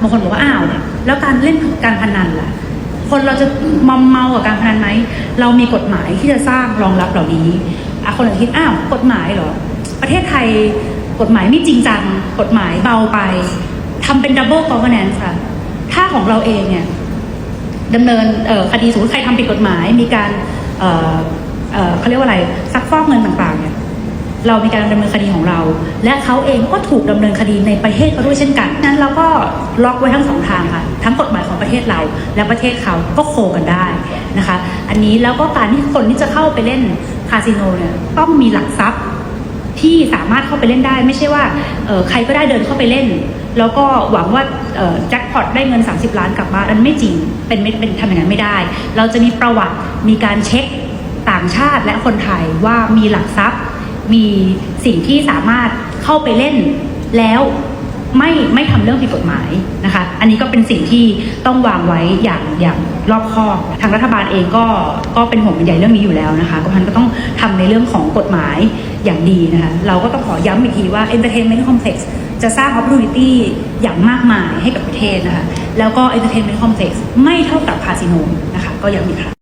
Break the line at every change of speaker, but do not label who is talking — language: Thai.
บางคนบอกว่าอ้าวแล้วการเล่นการพนันล่ะ คนเราจะมอมเมากับการพนันไหมเรามีกฎหมายที่จะสร้างรองรับเหล่านี้อะคนอาจจะคิดอ้าวกฎหมายเหรอ ประเทศไทยกฎหมายไม่จริงจังกฎหมายเบาไปทำเป็นดับเบิลกอ v เ r น a n c e ค่ะ ถ้าของเราเองเนี่ยดำเนินคดีสมมติใครทำผิดกฎหมาย มีการเอ่อเอ่อเขาเรียกว่าอะไรซักฟอกเงินต่างๆเนี่ย เรามีการดำเนินคดีของเรา และเขาเองก็ถูกดำเนินคดีในประเทศเขาด้วยเช่นกันนั้นเราก็ล็อกไว้ทั้งสองทางค่ะ ทั้งกฎหมายของประเทศเรา และประเทศเขาก็โคกันได้นะคะ อันนี้แล้วก็การที่คนที่จะเข้าไปเล่นคาสิโนเนี่ยต้องมีหลักทรัพย์ที่สามารถเข้าไปเล่นได้ ไม่ใช่ว่าใครก็ได้เดินเข้าไปเล่น แล้วก็หวังว่าแจ็คพอตได้เงิน 30 ล้านกลับมาอันไม่จริงเป็นไม่เป็นทำอย่างนั้นไม่ได้ เราจะมีประวัติมีการเช็คต่างชาติและคนไทยว่ามีหลักทรัพย์ มีสิ่งที่สามารถเข้าไปเล่นแล้วไม่ไม่ทำเรื่องผิดกฎหมายนะคะ อันนี้ก็เป็นสิ่งที่ต้องวางไว้อย่างอย่างรอบคอบ ทางรัฐบาลเองก็ก็เป็นห่วงเป็นใยเรื่องนี้อยู่แล้วนะคะ ก็พันก็ต้องทำในเรื่องของกฎหมายอย่างดีนะคะ เราก็ต้องขอย้ำอีกทีว่า entertainment complex จะสร้าง opportunity อย่างมากมายให้กับประเทศนะคะ แล้วก็ entertainment complex ไม่เท่ากับคาสิโนนะคะ ก็ย้ำอีกครั้ง